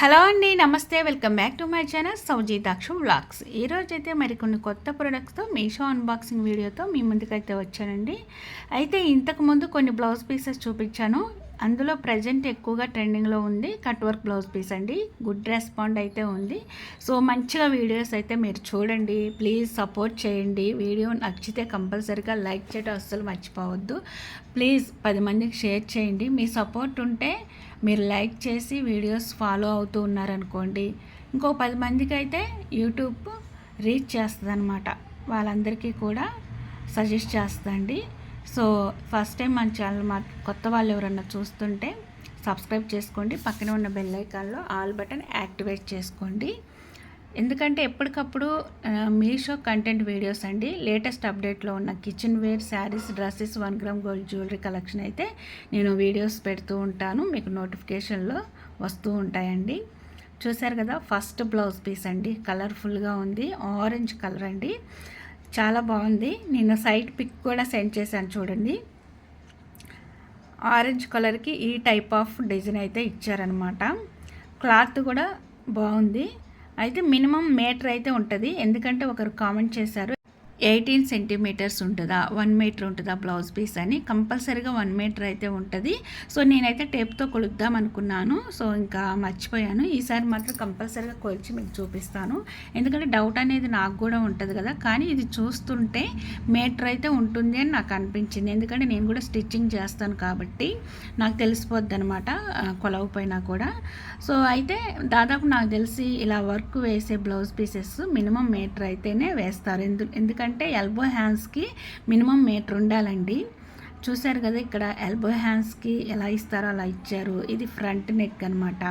Hello అండి నమస్తే welcome back to my channel Soujithaksha vlogs. ఈరోజు అయితే మరికొన్ని కొత్త ప్రొడక్ట్స్తో మీషో అన్బాక్సింగ్ వీడియోతో మీ ముందుకైతే వచ్చానండి. అయితే ఇంతకుముందు కొన్ని బ్లౌజ్ పీసెస్ చూపించాను. అందులో ప్రజెంట్ ఎక్కువగా ట్రెండింగ్లో ఉంది కట్ వర్క్ బ్లౌజ్ పీస్ అండి. గుడ్ రెస్పాండ్ అయితే ఉంది. సో మంచిగా వీడియోస్ అయితే మీరు చూడండి. ప్లీజ్ సపోర్ట్ చేయండి. వీడియో నచ్చితే కంపల్సరీగా లైక్ చేయడం అస్సలు మర్చిపోవద్దు. ప్లీజ్ పది మందికి షేర్ చేయండి. మీ సపోర్ట్ ఉంటే మీరు లైక్ చేసి వీడియోస్ ఫాలో అవుతూ ఉన్నారనుకోండి. ఇంకో పది మందికి అయితే యూట్యూబ్ రీచ్ చేస్తుంది అనమాట వాళ్ళందరికీ కూడా సజెస్ట్ చేస్తుందండి సో ఫస్ట్ టైం మన ఛానల్ మా కొత్త వాళ్ళు ఎవరన్నా చూస్తుంటే సబ్స్క్రైబ్ చేసుకోండి. పక్కనే ఉన్న బెల్ ఐకాన్లో ఆల్ బటన్ యాక్టివేట్ చేసుకోండి. ఎందుకంటే ఎప్పటికప్పుడు మీషో కంటెంట్ వీడియోస్ అండి. లేటెస్ట్ అప్డేట్లో ఉన్న kitchen ware sarees dresses one gram gold jewellery collection అయితే నేను వీడియోస్ పెడుతూ ఉంటాను. మీకు నోటిఫికేషన్లో వస్తూ ఉంటాయండి. చూశారు కదా ఫస్ట్ బ్లౌజ్ పీస్ అండి. కలర్ఫుల్గా ఉంది. ఆరెంజ్ కలర్ అండి. చాలా బాగుంది. నేను సైట్ పిక్ కూడా సెండ్ చేశాను చూడండి. ఆరెంజ్ కలర్కి ఈ టైప్ ఆఫ్ డిజైన్ అయితే ఇచ్చారనమాట క్లాత్ కూడా బాగుంది. అయితే మినిమం మీటర్ అయితే ఉంటుంది. ఎందుకంటే ఒకరు కామెంట్ చేశారు ఎయిటీన్ సెంటీమీటర్స్ ఉంటుందా? వన్ మీటర్ ఉంటుందా బ్లౌజ్ పీస్ అని? కంపల్సరీగా వన్ మీటర్ అయితే ఉంటుంది. సో నేనైతే టేప్తో కొలుద్దాం అనుకున్నాను. సో ఇంకా మర్చిపోయాను. ఈసారి మాత్రం కంపల్సరీగా కొలిచి మీకు చూపిస్తాను. ఎందుకంటే డౌట్ అనేది నాకు కూడా ఉంటుంది కదా. కానీ ఇది చూస్తుంటే మీటర్ అయితే ఉంటుంది అని నాకు అనిపించింది. ఎందుకంటే నేను కూడా స్టిచ్చింగ్ చేస్తాను కాబట్టి నాకు తెలిసిపోద్ది అనమాట కొలవపోయినా కూడా. సో అయితే దాదాపు నాకు తెలిసి ఇలా వర్క్ వేసే బ్లౌజ్ పీసెస్ మినిమం మీటర్ అయితేనే వేస్తారు. ఎందు ఎందుకంటే ఎందుకంటే ఎల్బో హ్యాండ్స్కి మినిమం మీటర్ ఉండాలండి. చూశారు కదా ఇక్కడ ఎల్బో హ్యాండ్స్కి ఎలా ఇస్తారో అలా ఇచ్చారు. ఇది ఫ్రంట్ నెక్ అనమాట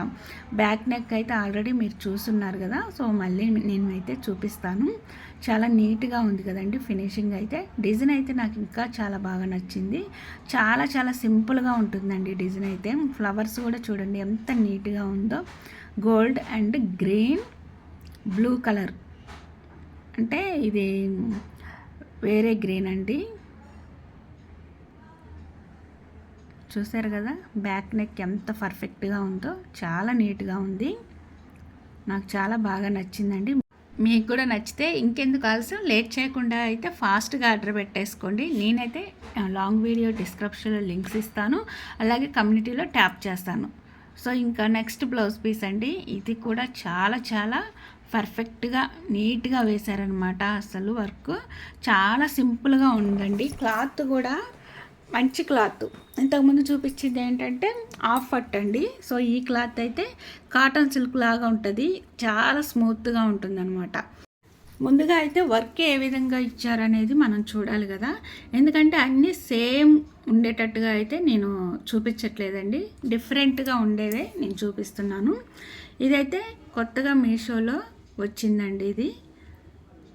బ్యాక్ నెక్ అయితే ఆల్రెడీ మీరు చూస్తున్నారు కదా. సో మళ్ళీ నేను అయితే చూపిస్తాను. చాలా నీట్గా ఉంది కదండి ఫినిషింగ్ అయితే. డిజైన్ అయితే నాకు ఇంకా చాలా బాగా నచ్చింది. చాలా చాలా సింపుల్గా ఉంటుందండి డిజైన్ అయితే. ఫ్లవర్స్ కూడా చూడండి ఎంత నీట్గా ఉందో. Gold and green blue colour అంటే ఇది వేరే గ్రీన్ అండి. చూసారు కదా బ్యాక్ నెక్ ఎంత పర్ఫెక్ట్గా ఉందో చాలా నీట్గా ఉంది. నాకు చాలా బాగా నచ్చిందండి. మీకు కూడా నచ్చితే ఇంకెందుకు ఆలస్యం లేట్ చేయకుండా అయితే ఫాస్ట్గా ఆర్డర్ పెట్టేసుకోండి. నేనైతే లాంగ్ వీడియో డిస్క్రిప్షన్లో లింక్స్ ఇస్తాను. అలాగే కమ్యూనిటీలో ట్యాప్ చేస్తాను. సో ఇంకా నెక్స్ట్ బ్లౌజ్ పీస్ అండి. ఇది కూడా చాలా చాలా పర్ఫెక్ట్గా నీట్గా వేశారనమాట అసలు వర్క్. చాలా సింపుల్గా ఉందండి. క్లాత్ కూడా మంచి క్లాత్. ఇంతకుముందు చూపించింది ఏంటంటే ఆఫ్ అట్ అండి. సో ఈ క్లాత్ అయితే కాటన్ సిల్క్ లాగా ఉంటుంది. చాలా స్మూత్గా అనమాట ముందుగా అయితే వర్క్ ఏ విధంగా ఇచ్చారనేది మనం చూడాలి కదా. ఎందుకంటే అన్నీ సేమ్ ఉండేటట్టుగా అయితే నేను చూపించట్లేదండి. డిఫరెంట్గా ఉండేదే నేను చూపిస్తున్నాను. ఇదైతే కొత్తగా మీషోలో వచ్చిందండి ఇది.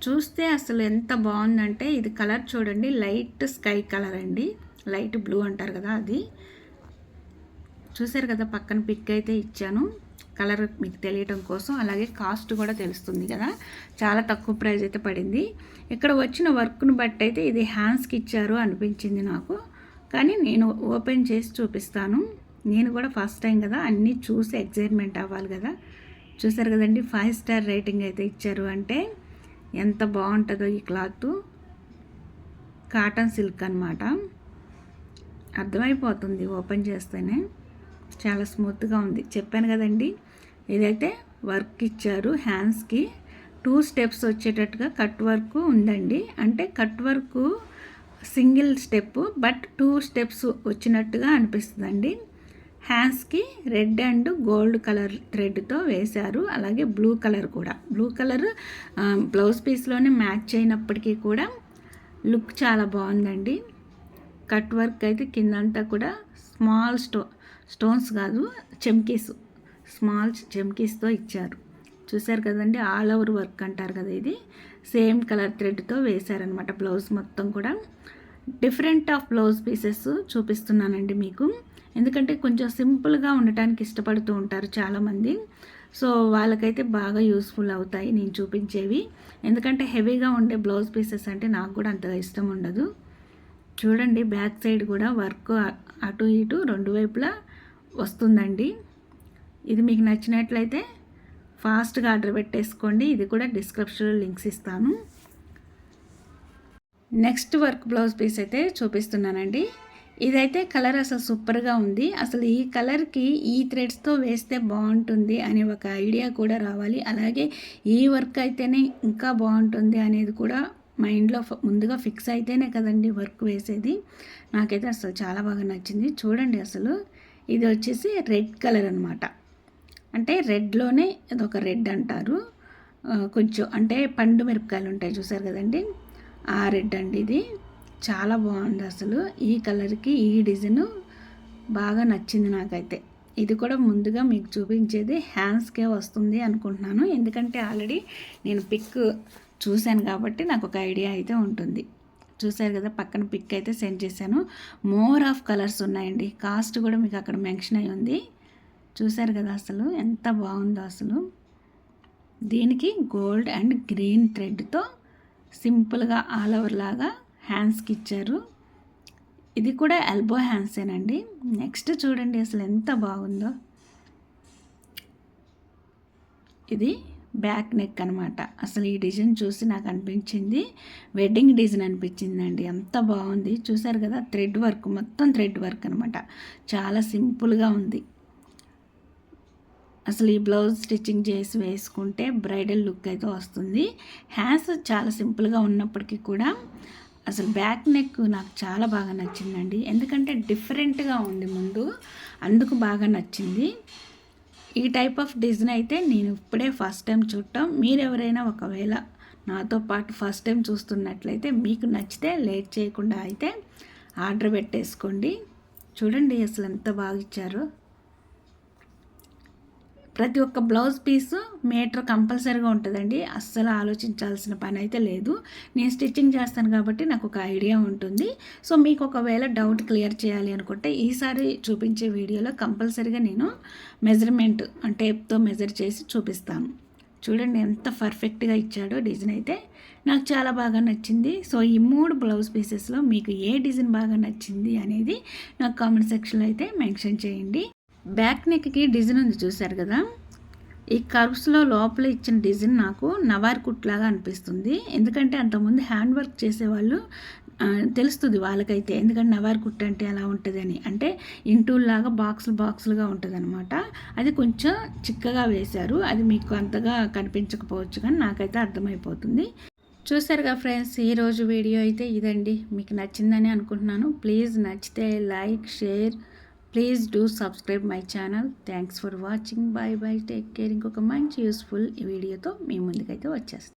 చూస్తే అసలు ఎంత బాగుందంటే ఇది కలర్ చూడండి లైట్ స్కై కలర్ అండి. లైట్ బ్లూ అంటారు కదా అది. చూసారు కదా పక్కన పిక్ అయితే ఇచ్చాను. కలర్ మీకు తెలియటం కోసం. అలాగే కాస్ట్ కూడా తెలుస్తుంది కదా. చాలా తక్కువ ప్రైస్ అయితే పడింది. ఇక్కడ వచ్చిన వర్క్ను బట్టి అయితే ఇది హ్యాండ్స్కి ఇచ్చారు అనిపించింది నాకు. కానీ నేను ఓపెన్ చేసి చూపిస్తాను. నేను కూడా ఫస్ట్ టైం కదా అన్నీ చూసి ఎగ్జైట్మెంట్ అవ్వాలి కదా. చూసారు కదండి ఫైవ్ స్టార్ రేటింగ్ అయితే ఇచ్చారు. అంటే ఎంత బాగుంటుందో ఈ క్లాత్. కాటన్ సిల్క్ అనమాట అర్థమైపోతుంది ఓపెన్ చేస్తేనే. చాలా స్మూత్గా ఉంది. చెప్పాను కదండి ఇదైతే వర్క్ ఇచ్చారు హ్యాండ్స్కి టూ స్టెప్స్ వచ్చేటట్టుగా కట్ వర్క్ ఉందండి. అంటే cut work single step but two steps వచ్చినట్టుగా అనిపిస్తుందండి. హ్యాండ్స్కి రెడ్ అండ్ గోల్డ్ కలర్ థ్రెడ్తో వేశారు. అలాగే బ్లూ కలర్ కూడా. బ్లూ కలర్ బ్లౌజ్ పీస్లోనే మ్యాచ్ అయినప్పటికీ కూడా లుక్ చాలా బాగుందండి. కట్ వర్క్ అయితే కిందంతా కూడా స్మాల్ స్టో స్టోన్స్ కాదు చెమ్కీస్ స్మాల్ చెమ్కీస్తో ఇచ్చారు. చూసారు కదండి ఆల్ ఓవర్ వర్క్ అంటారు కదా ఇది. సేమ్ కలర్ థ్రెడ్తో వేశారనమాట బ్లౌజ్ మొత్తం కూడా. డిఫరెంట్ ఆఫ్ బ్లౌజ్ పీసెస్ చూపిస్తున్నానండి మీకు. ఎందుకంటే కొంచెం సింపుల్గా ఉండటానికి ఇష్టపడుతూ ఉంటారు చాలామంది. సో వాళ్ళకైతే బాగా యూస్ఫుల్ అవుతాయి నేను చూపించేవి. ఎందుకంటే హెవీగా ఉండే బ్లౌజ్ పీసెస్ అంటే నాకు కూడా అంతగా ఇష్టం ఉండదు. చూడండి బ్యాక్ సైడ్ కూడా వర్క్ అటు ఇటు రెండు వైపులా వస్తుందండి. ఇది మీకు నచ్చినట్లయితే ఫాస్ట్గా ఆర్డర్ పెట్టేసుకోండి. ఇది కూడా డిస్క్రిప్షన్లో లింక్స్ ఇస్తాను. నెక్స్ట్ వర్క్ బ్లౌజ్ పీస్ అయితే చూపిస్తున్నానండి. ఇదైతే కలర్ అసలు సూపర్గా ఉంది. అసలు ఈ కలర్కి ఈ థ్రెడ్స్తో వేస్తే బాగుంటుంది అనే ఒక ఐడియా కూడా రావాలి. అలాగే ఈ వర్క్ అయితేనే ఇంకా బాగుంటుంది అనేది కూడా మైండ్లో ముందుగా ఫిక్స్ అయితేనే కదండి వర్క్ వేసేది. నాకైతే అసలు చాలా బాగా నచ్చింది. చూడండి అసలు. ఇది వచ్చేసి రెడ్ కలర్ అనమాట అంటే రెడ్లోనే ఇదొక రెడ్ అంటారు. కొంచెం అంటే పండు మిరపకాయలు ఉంటాయి చూసారు కదండి. ఆ రెడ్ అండి ఇది. చాలా బాగుంది అసలు. ఈ కలర్కి ఈ డిజైన్ బాగా నచ్చింది నాకైతే. ఇది కూడా ముందుగా మీకు చూపించేది హ్యాండ్స్కే వస్తుంది అనుకుంటున్నాను. ఎందుకంటే ఆల్రెడీ నేను పిక్ చూశాను కాబట్టి నాకు ఒక ఐడియా అయితే ఉంటుంది. చూశారు కదా పక్కన పిక్ అయితే సెండ్ చేశాను. మోర్ ఆఫ్ కలర్స్ ఉన్నాయండి. కాస్ట్ కూడా మీకు అక్కడ మెన్షన్ అయి ఉంది. చూశారు కదా అసలు ఎంత బాగుందో అసలు. దీనికి గోల్డ్ అండ్ గ్రీన్ థ్రెడ్తో సింపుల్గా ఆల్ ఓవర్ లాగా హ్యాండ్స్కి ఇచ్చారు. ఇది కూడా ఎల్బో హ్యాండ్సేనండి. నెక్స్ట్ చూడండి అసలు ఎంత బాగుందో. ఇది బ్యాక్ నెక్ అనమాట అసలు ఈ డిజైన్ చూసి నాకు అనిపించింది. వెడ్డింగ్ డిజైన్ అనిపించిందండి. ఎంత బాగుంది. చూసారు కదా థ్రెడ్ వర్క్ మొత్తం థ్రెడ్ వర్క్ అనమాట చాలా సింపుల్గా ఉంది. అసలు ఈ బ్లౌజ్ స్టిచ్చింగ్ చేసి వేసుకుంటే బ్రైడల్ లుక్ అయితే వస్తుంది. హ్యాండ్స్ చాలా సింపుల్గా ఉన్నప్పటికీ కూడా అసలు బ్యాక్ నెక్ నాకు చాలా బాగా నచ్చిందండి. ఎందుకంటే డిఫరెంట్గా ఉంది ముందు. అందుకు బాగా నచ్చింది. ఈ టైప్ ఆఫ్ డిజైన్ అయితే నేను ఇప్పుడే ఫస్ట్ టైం చూడటం. మీరెవరైనా ఒకవేళ నాతో పాటు ఫస్ట్ టైం చూస్తున్నట్లయితే మీకు నచ్చితే లేట్ చేయకుండా అయితే ఆర్డర్ పెట్టేసుకోండి. చూడండి అసలు ఎంత బాగా ఇచ్చారో. ప్రతి ఒక్క బ్లౌజ్ పీసు మీటర్ కంపల్సరీగా ఉంటుందండి. అస్సలు ఆలోచించాల్సిన పని అయితే లేదు. నేను స్టిచ్చింగ్ చేస్తాను కాబట్టి నాకు ఒక ఐడియా ఉంటుంది. సో మీకు ఒకవేళ డౌట్ క్లియర్ చేయాలి అనుకుంటే ఈసారి చూపించే వీడియోలో కంపల్సరీగా నేను మెజర్మెంట్ టేప్తో మెజర్ చేసి చూపిస్తాను. చూడండి ఎంత పర్ఫెక్ట్గా ఇచ్చాడో డిజైన్ అయితే. నాకు చాలా బాగా నచ్చింది. సో ఈ మూడు బ్లౌజ్ పీసెస్లో మీకు ఏ డిజైన్ బాగా నచ్చింది అనేది నాకు కామెంట్ సెక్షన్లో అయితే మెన్షన్ చేయండి. బ్యాక్ నెక్కి డిజైన్ ఉంది చూశారు కదా? ఈ కర్వ్స్లో లోపల ఇచ్చిన డిజైన్ నాకు నవార్ కుట్లాగా అనిపిస్తుంది. ఎందుకంటే అంతకుముందు హ్యాండ్ వర్క్ చేసేవాళ్ళు తెలుస్తుంది వాళ్ళకైతే ఎందుకంటే నవార్ కుట్ అంటే ఎలా ఉంటుందని అంటే ఇంటూల్లాగా బాక్సులు బాక్సులుగా ఉంటుంది అనమాట అది కొంచెం చిక్కగా వేశారు. అది మీకు అంతగా కనిపించకపోవచ్చు కానీ నాకైతే అర్థమైపోతుంది. చూసారుగా ఫ్రెండ్స్ ఈరోజు వీడియో అయితే ఇదండి. మీకు నచ్చిందని అనుకుంటున్నాను. ప్లీజ్ నచ్చితే like share please do subscribe my channel thanks for watching bye bye take care ఇంకొక మంచి యూస్ఫుల్ వీడియోతో మీ ముందుకైతే వచ్చేస్తాను